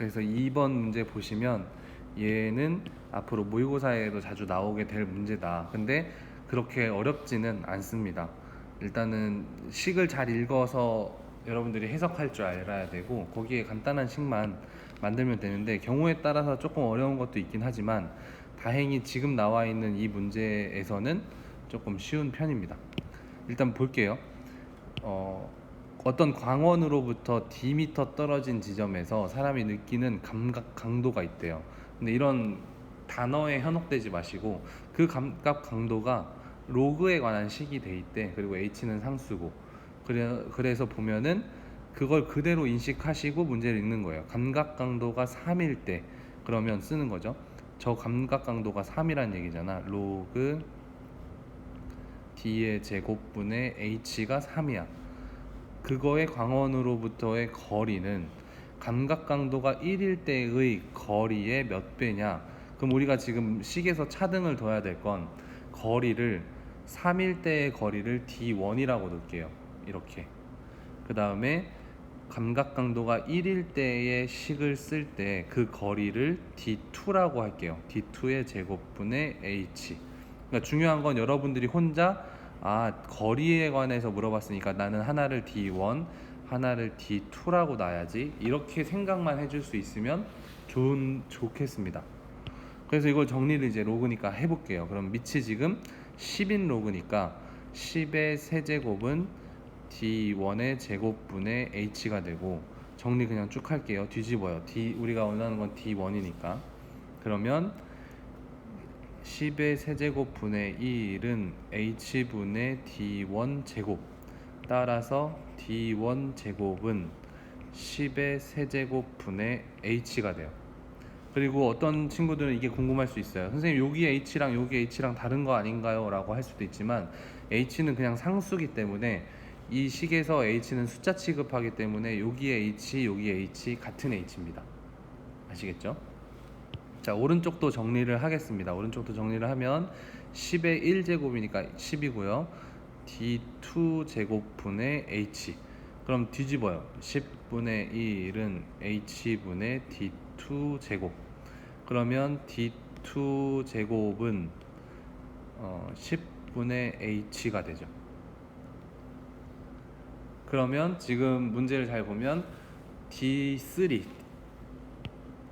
그래서 2번 문제 보시면 얘는 앞으로 모의고사에도 자주 나오게 될 문제다. 근데 그렇게 어렵지는 않습니다. 일단은 식을 잘 읽어서 여러분들이 해석할 줄 알아야 되고 거기에 간단한 식만 만들면 되는데 경우에 따라서 조금 어려운 것도 있긴 하지만 다행히 지금 나와 있는 이 문제에서는 조금 쉬운 편입니다. 일단 볼게요. 어, 어떤 광원으로부터 D미터 떨어진 지점에서 사람이 느끼는 감각 강도가 있대요. 근데 이런 단어에 현혹되지 마시고 그 감각 강도가 로그에 관한 식이 돼 있대. 그리고 h는 상수고. 그래, 그래서 보면은 그걸 그대로 인식하시고 문제를 읽는 거예요. 감각 강도가 3일 때 그러면 쓰는 거죠. 저 감각 강도가 3이란 얘기잖아. 로그 D의 제곱분의 H가 3이야. 그거의 광원으로부터의 거리는 감각 강도가 1일 때의 거리의 몇 배냐? 그럼 우리가 지금 식에서 차등을 둬야 될 건 거리를 3일 때의 거리를 D1이라고 놓을게요. 이렇게. 그 다음에 감각 강도가 1일 때의 식을 쓸 때 그 거리를 D2라고 할게요. D2의 제곱분의 H. 그러니까 중요한 건 여러분들이 혼자 아 거리에 관해서 물어봤으니까 나는 하나를 D1, 하나를 D2라고 놔야지 이렇게 생각만 해줄 수 있으면 좋은 좋겠습니다. 그래서 이걸 정리를 이제 로그니까 해볼게요. 그럼 밑이 지금 10인 로그니까 10의 세제곱은 D1의 제곱분의 H가 되고 정리 그냥 쭉 할게요. 뒤집어요. D 우리가 원하는 건 D1이니까 그러면 10의 세제곱분의 1은 h분의 d1 제곱 따라서 d1 제곱은 10의 세제곱분의 h가 돼요. 그리고 어떤 친구들은 이게 궁금할 수 있어요. 선생님 여기 h랑 여기 h랑 다른 거 아닌가요? 라고 할 수도 있지만 h는 그냥 상수기 때문에 이 식에서 h는 숫자 취급하기 때문에 여기에 h, 여기에 h 같은 h입니다. 아시겠죠? 자 오른쪽도 정리를 하겠습니다. 오른쪽도 정리를 하면 10의 1제곱이니까 10이고요. d2 제곱분의 h 그럼 뒤집어요. 10분의 1은 h분의 d2 제곱 그러면 d2 제곱은 어, 10분의 h가 되죠. 그러면 지금 문제를 잘 보면 d3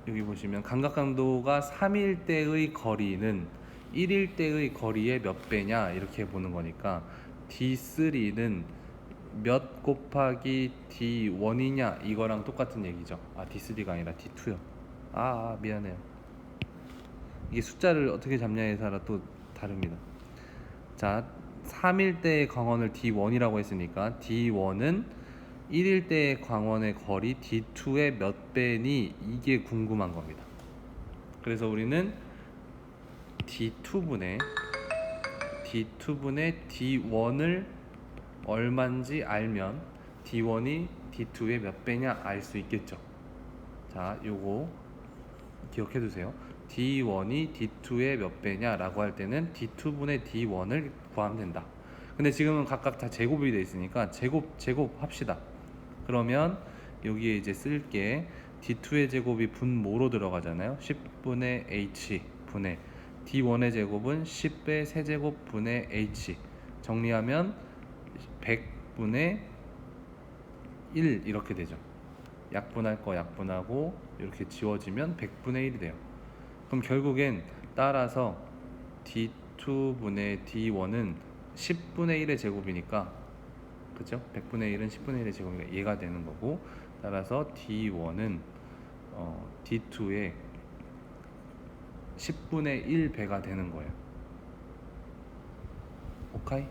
여기 보시면 감각강도가 3일 때의 거리는 1일 때의 거리의 몇 배냐 이렇게 보는 거니까 D3는 몇 곱하기 D1이냐 이거랑 똑같은 얘기죠. 아 D3가 아니라 D2요. 아, 아 미안해요. 이게 숫자를 어떻게 잡냐에 따라 또 다릅니다. 자 3일 때의 광원을 D1이라고 했으니까 D1은 1일 때의 광원의 거리 D2의 몇 배니 이게 궁금한 겁니다. 그래서 우리는 D2분의 D2분의 D1을 얼마인지 알면 D1이 D2의 몇 배냐 알 수 있겠죠. 자, 요거 기억해 두세요. D1이 D2의 몇 배냐라고 할 때는 D2분의 D1을 구하면 된다. 근데 지금은 각각 다 제곱이 돼 있으니까 제곱 제곱 합시다. 그러면 여기에 이제 쓸 게 D2의 제곱이 분모로 들어가잖아요. 10분의 H 분의 D1의 제곱은 10의 세제곱 분의 H 정리하면 100분의 1 이렇게 되죠. 약분할 거 약분하고 이렇게 지워지면 100분의 1이 돼요. 그럼 결국엔 따라서 D2분의 D1은 10분의 1의 제곱이니까 그죠? 100분의 1은 10분의 1의 제곱이니까 얘가 되는 거고 따라서 D1은 어, D2의 10분의 1배가 되는 거예요. 오카이?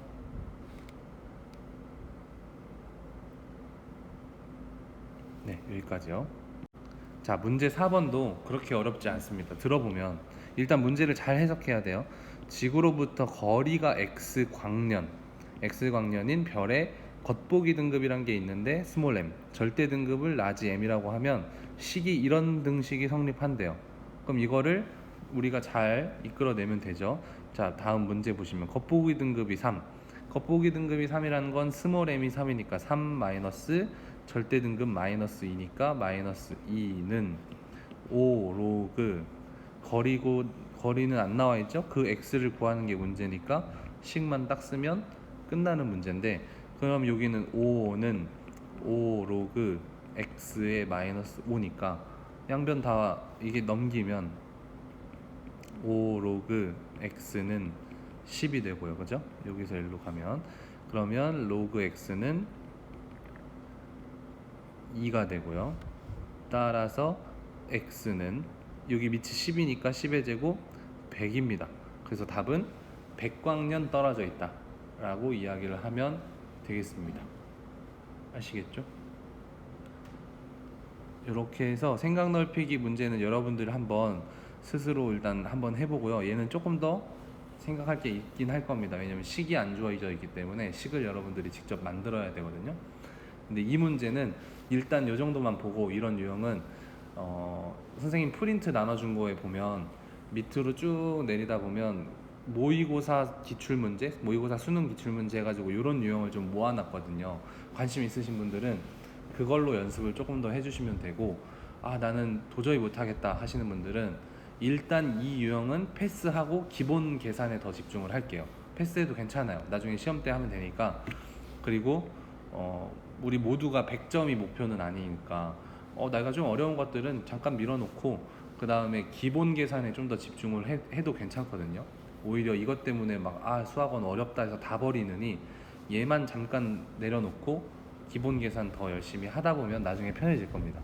네, 여기까지요. 자, 문제 4번도 그렇게 어렵지 않습니다. 들어보면 일단 문제를 잘 해석해야 돼요. 지구로부터 거리가 x 광년, x 광년인 별의 겉보기 등급이란 게 있는데 스몰 m, 절대 등급을 라지 m이라고 하면 식이 이런 등식이 성립한대요. 그럼 이거를 우리가 잘 이끌어내면 되죠. 자, 다음 문제 보시면 겉보기 등급이 3. 겉보기 등급이 3이라는 건 스몰 m이 3이니까 3 마이너스 절대 등급 마이너스 2니까 마이너스 2는 5 로그 거리고 거리는 안 나와 있죠? 그 x를 구하는 게 문제니까 식만 딱 쓰면 끝나는 문제인데 그럼 여기는 5는 5 로그 x의 마이너스 5니까 양변 다 이게 넘기면 5 로그 x는 10이 되고요. 그죠? 여기서 1로 가면 그러면 로그 x는 2가 되고요. 따라서 x는 여기 밑이 10이니까 10의 제곱 100입니다. 그래서 답은 100광년 떨어져 있다. 라고 이야기를 하면 되겠습니다. 아시겠죠? 이렇게 해서 생각 넓히기 문제는 여러분들 한번 스스로 일단 한번 해보고요. 얘는 조금 더 생각할 게 있긴 할 겁니다. 왜냐면 식이 안 주어져 있기 때문에 식을 여러분들이 직접 만들어야 되거든요. 근데 이 문제는 일단 이 정도만 보고 이런 유형은 어, 선생님 프린트 나눠준 거에 보면 밑으로 쭉 내리다 보면 모의고사 기출 문제, 모의고사 수능 기출 문제 해가지고 이런 유형을 좀 모아놨거든요. 관심 있으신 분들은 그걸로 연습을 조금 더 해주시면 되고 아 나는 도저히 못하겠다 하시는 분들은 일단 이 유형은 패스하고 기본 계산에 더 집중을 할게요. 패스해도 괜찮아요. 나중에 시험 때 하면 되니까 그리고 어, 우리 모두가 100점이 목표는 아니니까 어, 내가 좀 어려운 것들은 잠깐 밀어놓고 그 다음에 기본 계산에 좀 더 집중을 해, 해도 괜찮거든요. 오히려 이것 때문에 막 아 수학원 어렵다 해서 다 버리느니 얘만 잠깐 내려놓고 기본 계산 더 열심히 하다 보면 나중에 편해질 겁니다.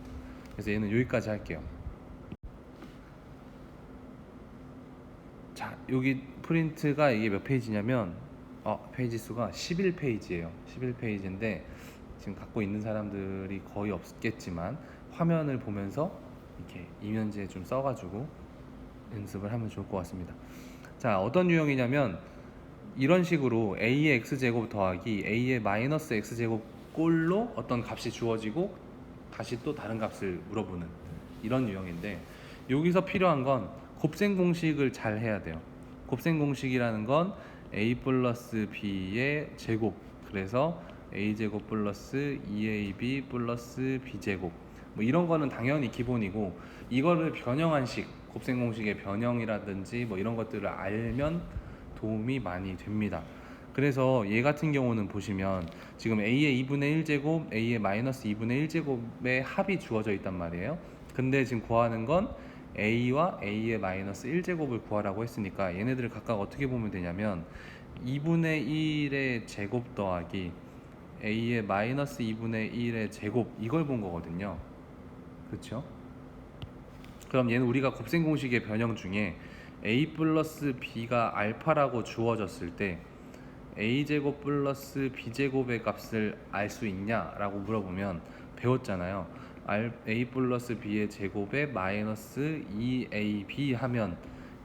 그래서 얘는 여기까지 할게요. 자, 여기 프린트가 이게 몇 페이지냐면 어, 페이지 수가 11페이지예요. 11페이지인데 지금 갖고 있는 사람들이 거의 없겠지만 화면을 보면서 이렇게 이면지에 좀 써가지고 연습을 하면 좋을 것 같습니다. 자, 어떤 유형이냐면 이런 식으로 a의 x 제곱 더하기 a의 마이너스 x 제곱 꼴로 어떤 값이 주어지고 다시 또 다른 값을 물어보는 이런 유형인데 여기서 필요한 건 곱셈 공식을 잘 해야 돼요. 곱셈 공식이라는 건 a 플러스 b의 제곱 그래서 a 제곱 플러스 2ab 플러스 b 제곱 뭐 이런 거는 당연히 기본이고 이거를 변형한 식 곱셈 공식의 변형이라든지 뭐 이런 것들을 알면 도움이 많이 됩니다. 그래서 얘 같은 경우는 보시면 지금 a의 2분의 1제곱, a의 마이너스 2분의 1제곱의 합이 주어져 있단 말이에요. 근데 지금 구하는 건 a와 a의 마이너스 1제곱을 구하라고 했으니까 얘네들을 각각 어떻게 보면 되냐면 2분의 1의 제곱 더하기 a의 마이너스 2분의 1의 제곱 이걸 본 거거든요. 그렇죠? 그럼 얘는 우리가 곱셈 공식의 변형 중에 a 플러스 b가 알파라고 주어졌을 때 a 제곱 플러스 b 제곱의 값을 알 수 있냐라고 물어보면 배웠잖아요. A 플러스 b의 제곱에 마이너스 2ab 하면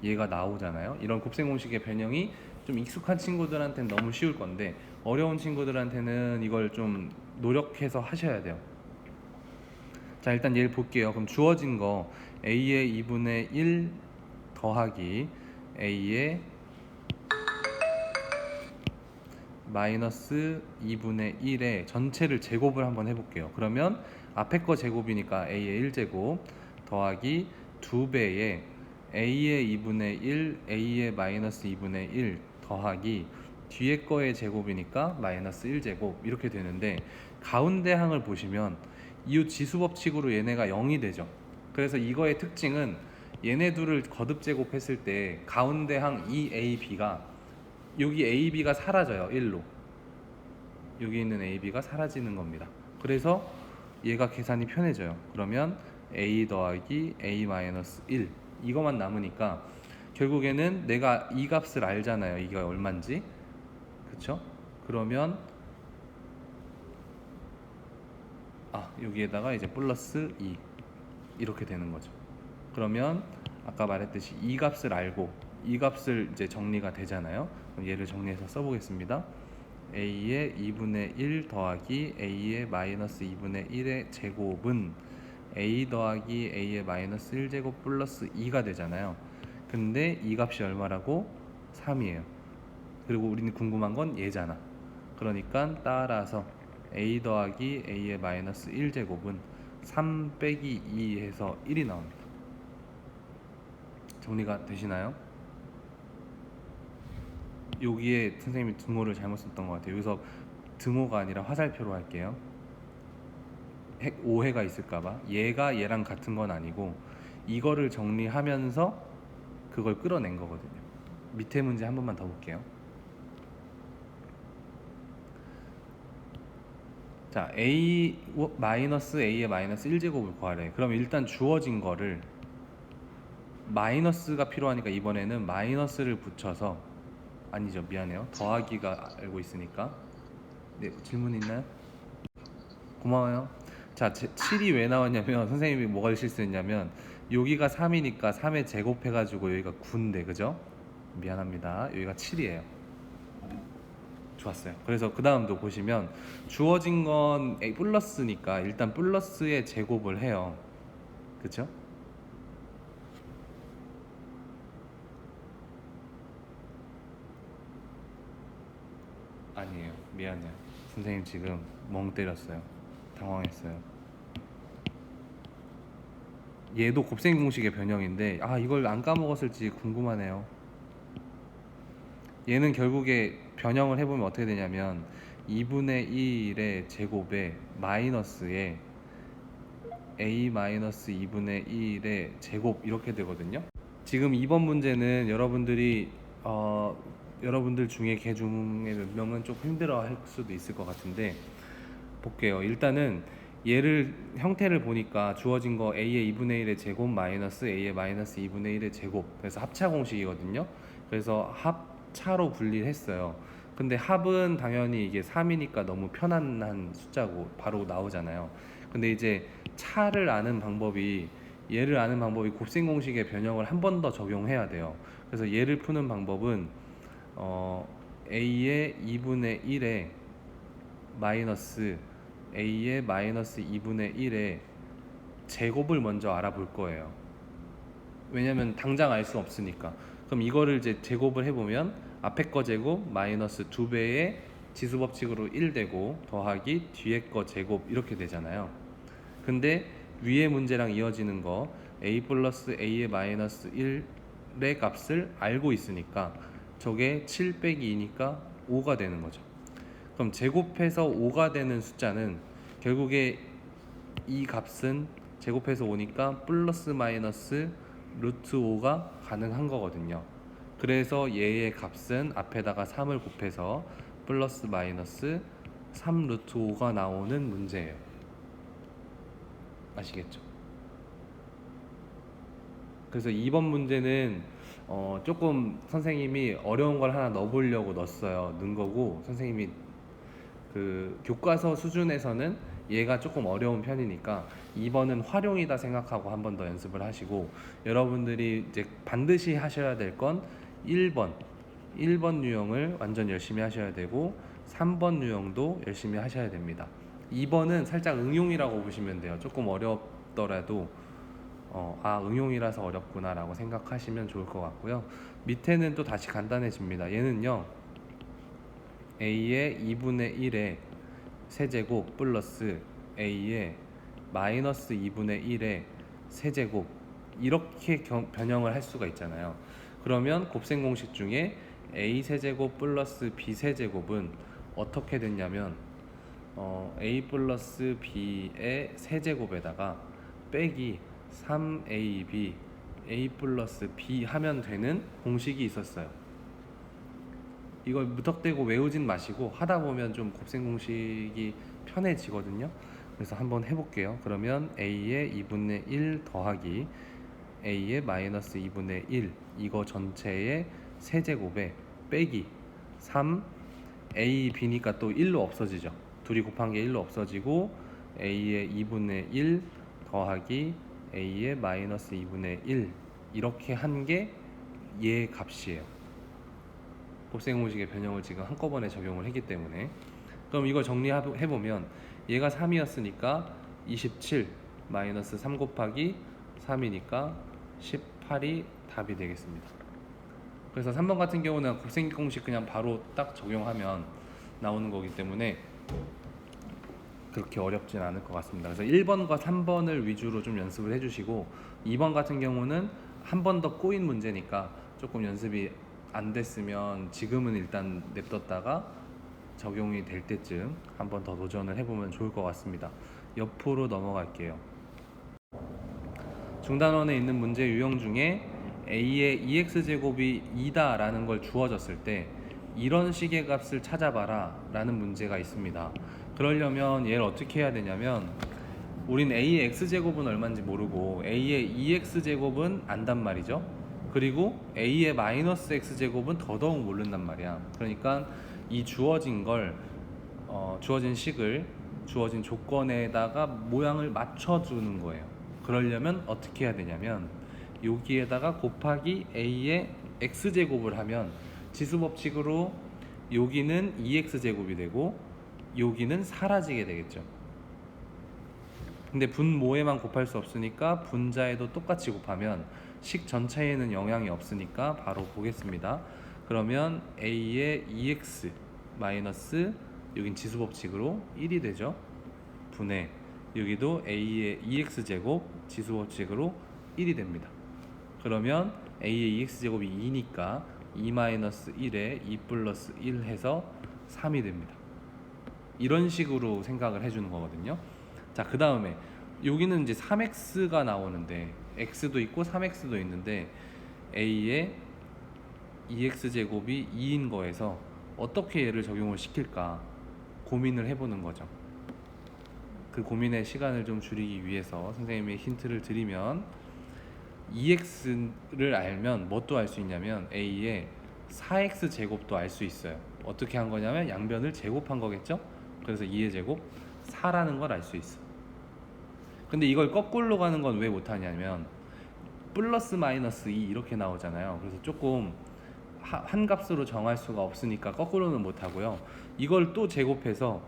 얘가 나오잖아요. 이런 곱셈 공식의 변형이 좀 익숙한 친구들한테는 너무 쉬울 건데 어려운 친구들한테는 이걸 좀 노력해서 하셔야 돼요. 자 일단 얘를 볼게요. 그럼 주어진 거 a의 2분의 1 더하기 a의 마이너스 2분의 1의 전체를 제곱을 한번 해볼게요. 그러면 앞에 거 제곱이니까 a의 1제곱 더하기 2배의 a의 2분의 1, a의 마이너스 2분의 1 더하기 뒤에 거의 제곱이니까 마이너스 1제곱 이렇게 되는데 가운데 항을 보시면 이 지수 법칙으로 얘네가 0이 되죠. 그래서 이거의 특징은 얘네 둘을 거듭 제곱했을 때 가운데 항 2ab가 여기 ab가 사라져요. 1로. 여기 있는 ab가 사라지는 겁니다. 그래서 얘가 계산이 편해져요. 그러면 a 더하기 a 마이너스 1 이거만 남으니까 결국에는 내가 이 값을 알잖아요. 이게 얼마인지. 그쵸? 그러면 아 여기에다가 이제 플러스 2 이렇게 되는 거죠. 그러면 아까 말했듯이 이 값을 알고 이 값을 이제 정리가 되잖아요. 그럼 얘를 정리해서 써보겠습니다. a의 2분의 1 더하기 a의 마이너스 2분의 1의 제곱은 a 더하기 a의 마이너스 1제곱 플러스 2가 되잖아요. 근데 이 값이 얼마라고? 3이에요. 그리고 우리는 궁금한 건 얘잖아. 그러니까 따라서 a 더하기 a의 마이너스 1제곱은 3 빼기 2 해서 1이 나옵니다. 정리가 되시나요? 여기에 선생님이 등호를 잘못 썼던 것 같아요. 여기서 등호가 아니라 화살표로 할게요. 해- 오해가 있을까봐 얘가 얘랑 같은 건 아니고 이거를 정리하면서 그걸 끌어낸 거거든요. 밑에 문제 한 번만 더 볼게요. 자, a 워- 마이너스 a의 마이너스 1제곱을 구하래. 그럼 일단 주어진 거를 마이너스가 필요하니까 이번에는 마이너스를 붙여서 아니죠 미안해요 더하기가 알고 있으니까 네 질문 있나요? 고마워요 자 제, 7이 왜 나왔냐면 선생님이 뭐가 실수했냐면 여기가 3이니까 3에 제곱해 가지고 여기가 9인데 그죠? 미안합니다 여기가 7이에요 좋았어요 그래서 그 다음도 보시면 주어진 건 플러스니까 일단 플러스의 제곱을 해요 그쵸? 아니에요. 미안해요. 선생님 지금 멍 때렸어요. 당황했어요. 얘도 곱셈 공식의 변형인데 아 이걸 안 까먹었을지 궁금하네요. 얘는 결국에 변형을 해보면 어떻게 되냐면 2분의 1의 제곱에 마이너스에 a 마이너스 2분의 1의 제곱 이렇게 되거든요. 지금 이번 문제는 여러분들이 어, 여러분들 중에 개 중에 몇 명은 조금 힘들어 할 수도 있을 것 같은데 볼게요. 일단은 얘를 형태를 보니까 주어진 거 a의 2분의 1의 제곱 마이너스 a의 마이너스 2분의 1의 제곱 그래서 합차 공식이거든요. 그래서 합차로 분리를 했어요. 근데 합은 당연히 이게 3이니까 너무 편안한 숫자고 바로 나오잖아요. 근데 이제 차를 아는 방법이 얘를 아는 방법이 곱셈 공식의 변형을 한 번 더 적용해야 돼요. 그래서 얘를 푸는 방법은 어, a의 2분의 1에 마이너스 a의 마이너스 2분의 1의 제곱을 먼저 알아볼 거예요. 왜냐면 당장 알 수 없으니까. 그럼 이거를 이제 제곱을 해보면 앞에 거 제곱 마이너스 두 배의 지수 법칙으로 1 되고 더하기 뒤에 거 제곱 이렇게 되잖아요. 근데 위에 문제랑 이어지는 거 a 플러스 a의 마이너스 1의 값을 알고 있으니까 저게 7 빼기 2니까 5가 되는 거죠. 그럼 제곱해서 5가 되는 숫자는 결국에 이 값은 제곱해서 5니까 플러스 마이너스 루트 5가 가능한 거거든요. 그래서 얘의 값은 앞에다가 3을 곱해서 플러스 마이너스 3 루트 5가 나오는 문제예요. 아시겠죠? 그래서 2번 문제는 어, 조금 선생님이 어려운 걸 하나 넣어보려고 넣었어요. 넣은 거고 선생님이 그 교과서 수준에서는 얘가 조금 어려운 편이니까 2번은 활용이다 생각하고 한 번 더 연습을 하시고 여러분들이 이제 반드시 하셔야 될건 1번 1번 유형을 완전 열심히 하셔야 되고 3번 유형도 열심히 하셔야 됩니다. 2번은 살짝 응용이라고 보시면 돼요. 조금 어렵더라도 어, 아 응용이라서 어렵구나라고 생각하시면 좋을 것 같고요. 밑에는 또 다시 간단해집니다. 얘는요 a의 2분의 1의 세제곱 플러스 a의 마이너스 2분의 1의 세제곱 이렇게 경- 변형을 할 수가 있잖아요. 그러면 곱셈 공식 중에 a 세제곱 플러스 b 세제곱은 어떻게 됐냐면 어, a 플러스 b의 세제곱에다가 빼기 3ab a 플러스 b 하면 되는 공식이 있었어요. 이걸 무턱대고 외우진 마시고 하다 보면 좀 곱셈 공식이 편해지거든요. 그래서 한번 해볼게요. 그러면 a의 2분의 1 더하기 a의 마이너스 2분의 1 이거 전체의 세제곱에 빼기 3 a, b니까 또 1로 없어지죠. 둘이 곱한 게 1로 없어지고 a의 2분의 1 더하기 a의 마이너스 2분의 1 이렇게 한 게 얘 값이에요. 곱셈 공식의 변형을 지금 한꺼번에 적용을 했기 때문에 그럼 이거 정리해 보면 얘가 3이었으니까 27 마이너스 3 곱하기 3이니까 18이 답이 되겠습니다. 그래서 3번 같은 경우는 곱셈 공식 그냥 바로 딱 적용하면 나오는 거기 때문에 그렇게 어렵진 않을 것 같습니다. 그래서 1번과 3번을 위주로 좀 연습을 해주시고 2번 같은 경우는 한 번 더 꼬인 문제니까 조금 연습이 안 됐으면 지금은 일단 냅뒀다가 적용이 될 때쯤 한 번 더 도전을 해보면 좋을 것 같습니다. 옆으로 넘어갈게요. 중단원에 있는 문제 유형 중에 a의 2x 제곱이 2다라는 걸 주어졌을 때 이런 식의 값을 찾아봐라 라는 문제가 있습니다. 그러려면 얘를 어떻게 해야 되냐면 우린 a의 x 제곱은 얼마인지 모르고 a의 2x 제곱은 안단 말이죠. 그리고 a의 마이너스 x 제곱은 더더욱 모른단 말이야. 그러니까 이 주어진 걸 어, 주어진 식을 주어진 조건에다가 모양을 맞춰주는 거예요. 그러려면 어떻게 해야 되냐면 여기에다가 곱하기 a의 x 제곱을 하면 지수 법칙으로 여기는 2x 제곱이 되고 여기는 사라지게 되겠죠. 근데 분모에만 곱할 수 없으니까 분자에도 똑같이 곱하면 식 전체에는 영향이 없으니까 바로 보겠습니다. 그러면 a의 2x 마이너스 여긴 지수 법칙으로 1이 되죠. 분의 여기도 a의 2x 제곱 지수 법칙으로 1이 됩니다. 그러면 a의 2x 제곱이 2니까 2 마이너스 1에 2 플러스 1 해서 3이 됩니다. 이런 식으로 생각을 해주는 거거든요. 자, 그 다음에 여기는 이제 3x가 나오는데 x도 있고 3x도 있는데 a의 2x 제곱이 2인 거에서 어떻게 얘를 적용을 시킬까 고민을 해보는 거죠. 그 고민의 시간을 좀 줄이기 위해서 선생님이 힌트를 드리면 2x를 알면 뭣도 알 수 있냐면 a의 4x 제곱도 알 수 있어요. 어떻게 한 거냐면 양변을 제곱한 거겠죠? 그래서 2의 제곱 4라는 걸 알 수 있어. 근데 이걸 거꾸로 가는 건 왜 못하냐면 플러스 마이너스 2 이렇게 나오잖아요. 그래서 조금 하- 한 값으로 정할 수가 없으니까 거꾸로는 못하고요. 이걸 또 제곱해서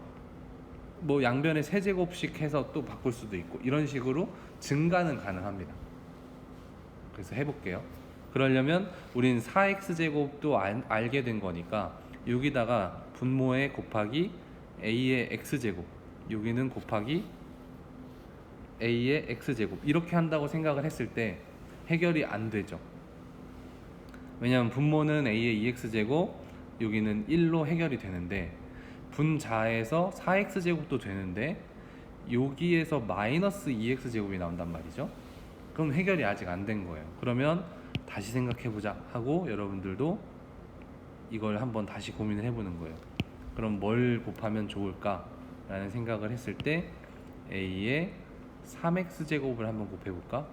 뭐 양변에 세 제곱씩 해서 또 바꿀 수도 있고 이런 식으로 증가는 가능합니다. 그래서 해볼게요. 그러려면 우린 4x 제곱도 알, 알게 된 거니까 여기다가 분모에 곱하기 a의 x 제곱 여기는 곱하기 a의 x 제곱 이렇게 한다고 생각을 했을 때 해결이 안 되죠. 왜냐하면 분모는 a의 2x 제곱 여기는 1로 해결이 되는데 분자에서 4x 제곱도 되는데 여기에서 마이너스 2x 제곱이 나온단 말이죠. 그럼 해결이 아직 안 된 거예요. 그러면 다시 생각해 보자 하고 여러분들도 이걸 한번 다시 고민을 해보는 거예요. 그럼 뭘 곱하면 좋을까라는 생각을 했을 때 a의 3x 제곱을 한번 곱해 볼까?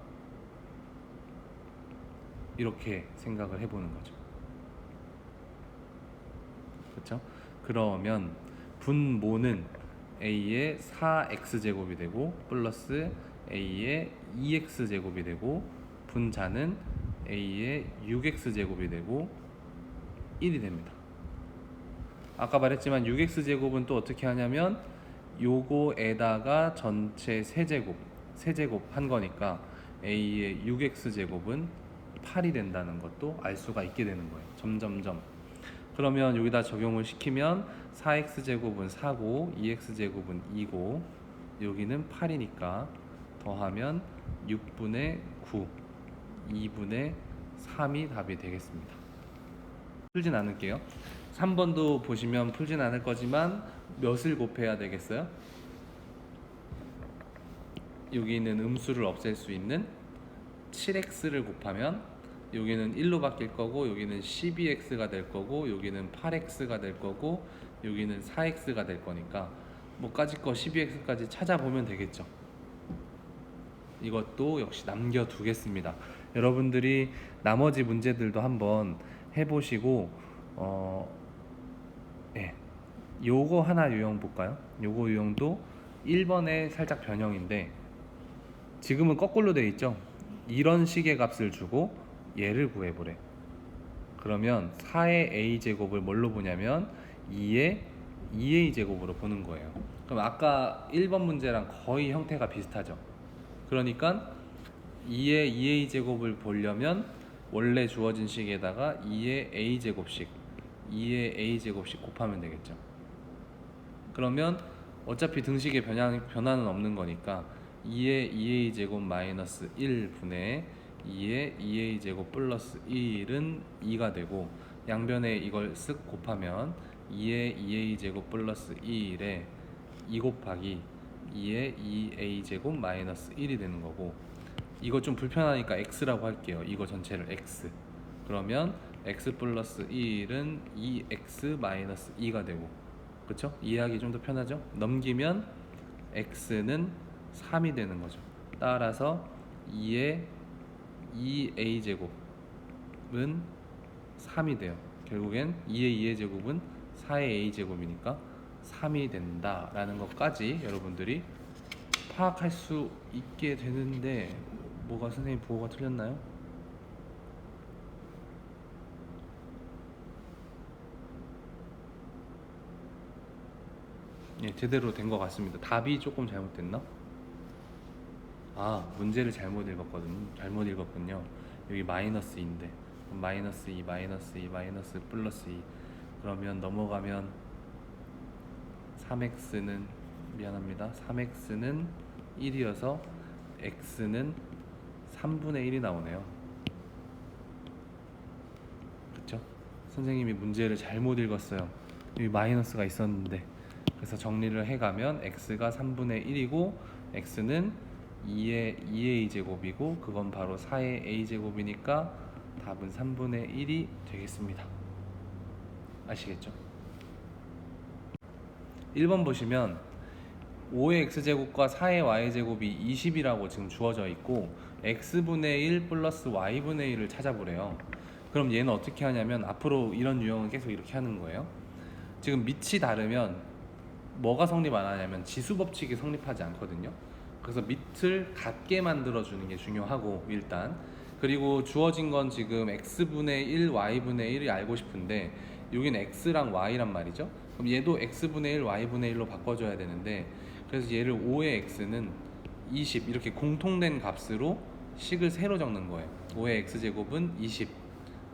이렇게 생각을 해보는 거죠. 그렇죠? 그러면 분모는 a의 4x 제곱이 되고 플러스 a의 2x 제곱이 되고 분자는 a의 6x 제곱이 되고 1이 됩니다. 아까 말했지만 6x 제곱은 또 어떻게 하냐면 요거에다가 전체 세제곱 세제곱 한 거니까 a의 6x 제곱은 8이 된다는 것도 알 수가 있게 되는 거예요. 점점점. 그러면 여기다 적용을 시키면 4x 제곱은 4고 2x 제곱은 2고 여기는 8이니까 더하면 6분의 9, 2분의 3이 답이 되겠습니다. 풀진 않을게요. 3번도 보시면 풀진 않을 거지만 몇을 곱해야 되겠어요? 여기 있는 음수를 없앨 수 있는 7x를 곱하면 여기는 1로 바뀔 거고 여기는 12x가 될 거고 여기는 8x가 될 거고 여기는 4x가 될 거니까 뭐까지 거 12x까지 찾아보면 되겠죠. 이것도 역시 남겨두겠습니다. 여러분들이 나머지 문제들도 한번 해보시고 어, 예, 요거 하나 유형 볼까요? 요거 유형도 1번의 살짝 변형인데 지금은 거꾸로 돼 있죠. 이런 식의 값을 주고 얘를 구해보래. 그러면 4의 a 제곱을 뭘로 보냐면 2의 2a 제곱으로 보는 거예요. 그럼 아까 1번 문제랑 거의 형태가 비슷하죠. 그러니까 2의 2a 제곱을 보려면 원래 주어진 식에다가 2의 a 제곱씩 2의 a 제곱씩 곱하면 되겠죠. 그러면 어차피 등식의 변화, 변화는 없는 거니까 2의 2a 제곱 마이너스 1분의 2에 2a 제곱 플러스 1은 2가 되고 양변에 이걸 쓱 곱하면 2에 2a 제곱 플러스 1에 2 곱하기 2에 2a 제곱 마이너스 1이 되는 거고 이거 좀 불편하니까 x라고 할게요. 이거 전체를 x. 그러면 x 플러스 1은 2x 마이너스 2가 되고 그렇죠? 이해하기 좀 더 편하죠? 넘기면 x는 3이 되는 거죠. 따라서 2의 2a 제곱은 3이 돼요. 결국엔 2의 2의 제곱은 4의 a 제곱이니까 3이 된다라는 것까지 여러분들이 파악할 수 있게 되는데 뭐가 선생님 보고가 틀렸나요? 예, 제대로 된 것 같습니다. 답이 조금 잘못됐나? 아, 문제를 잘못 읽었거든요. 잘못 읽었군요. 여기 마이너스인데 마이너스 2, 마이너스 2, 마이너스 플러스 2 그러면 넘어가면 3x는 미안합니다. 3x는 1이어서 x는 3분의 1이 나오네요. 그쵸? 선생님이 문제를 잘못 읽었어요. 여기 마이너스가 있었는데 그래서 정리를 해가면 x가 3분의 1이고 x는 2의 2a 제곱이고 그건 바로 4의 a 제곱이니까 답은 3분의 1이 되겠습니다. 아시겠죠? 1번 보시면 5의 x제곱과 4의 y제곱이 20이라고 지금 주어져 있고 x분의 1 플러스 y분의 1을 찾아보래요. 그럼 얘는 어떻게 하냐면 앞으로 이런 유형은 계속 이렇게 하는 거예요. 지금 밑이 다르면 뭐가 성립 안 하냐면 지수 법칙이 성립하지 않거든요. 그래서 밑을 같게 만들어 주는 게 중요하고 일단 그리고 주어진 건 지금 x분의 1, y분의 1이 알고 싶은데 여긴 x랑 y란 말이죠. 그럼 얘도 x분의 1, y분의 1로 바꿔줘야 되는데 그래서 얘를 5의 x는 20 이렇게 공통된 값으로 식을 세로 적는 거예요. 5의 x제곱은 20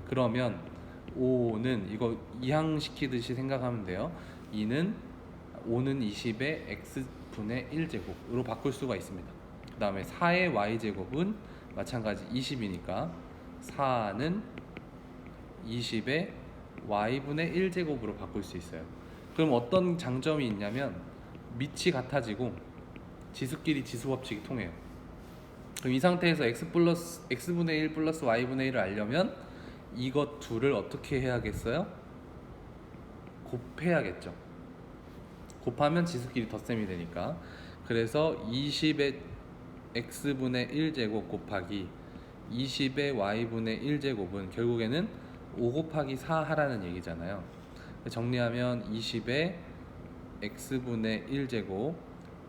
그러면 5는 이거 이항시키듯이 생각하면 돼요. 2는 5는 20의 x 분의 1제곱으로 바꿀 수가 있습니다. 그 다음에 4의 y제곱은 마찬가지 20이니까 4는 20의 y분의 1제곱으로 바꿀 수 있어요. 그럼 어떤 장점이 있냐면 밑이 같아지고 지수끼리 지수 법칙이 통해요. 그럼 이 상태에서 x 플러스 x분의 1 플러스 y분의 1을 알려면 이것 둘을 어떻게 해야겠어요? 곱해야겠죠. 곱하면 지수끼리 덧셈이 되니까 그래서 20의 x분의 1제곱 곱하기 20의 y분의 1제곱은 결국에는 5 곱하기 4 하라는 얘기잖아요. 정리하면 20의 x분의 1제곱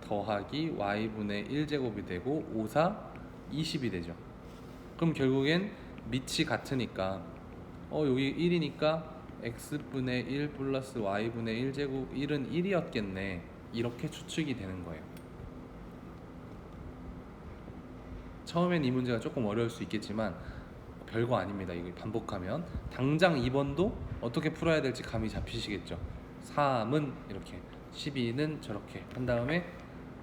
더하기 y분의 1제곱이 되고 5, 4, 20이 되죠. 그럼 결국엔 밑이 같으니까 어 여기 1이니까 x분의 1 플러스 y분의 1제곱 1은 1이었겠네. 이렇게 추측이 되는 거예요. 처음엔 이 문제가 조금 어려울 수 있겠지만 별거 아닙니다. 이걸 반복하면. 당장 2번도 어떻게 풀어야 될지 감이 잡히시겠죠. 3은 이렇게 12는 저렇게. 한 다음에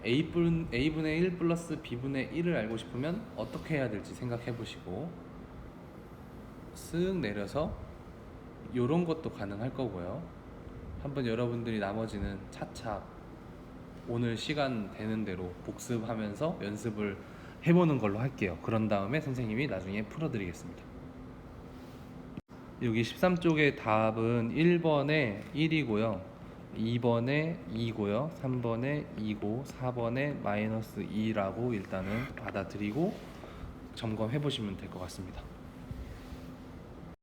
A분, A분의 1 플러스 B분의 1을 알고 싶으면 어떻게 해야 될지 생각해 보시고 쓱 내려서 요런 것도 가능할 거고요. 한번 여러분들이 나머지는 차차 오늘 시간 되는 대로 복습하면서 연습을 해보는 걸로 할게요. 그런 다음에 선생님이 나중에 풀어드리겠습니다. 여기 13쪽의 답은 1번에 1이고요. 2번에 2고요. 3번에 2고 4번에 마이너스 2라고 일단은 받아들이고 점검해 보시면 될 것 같습니다.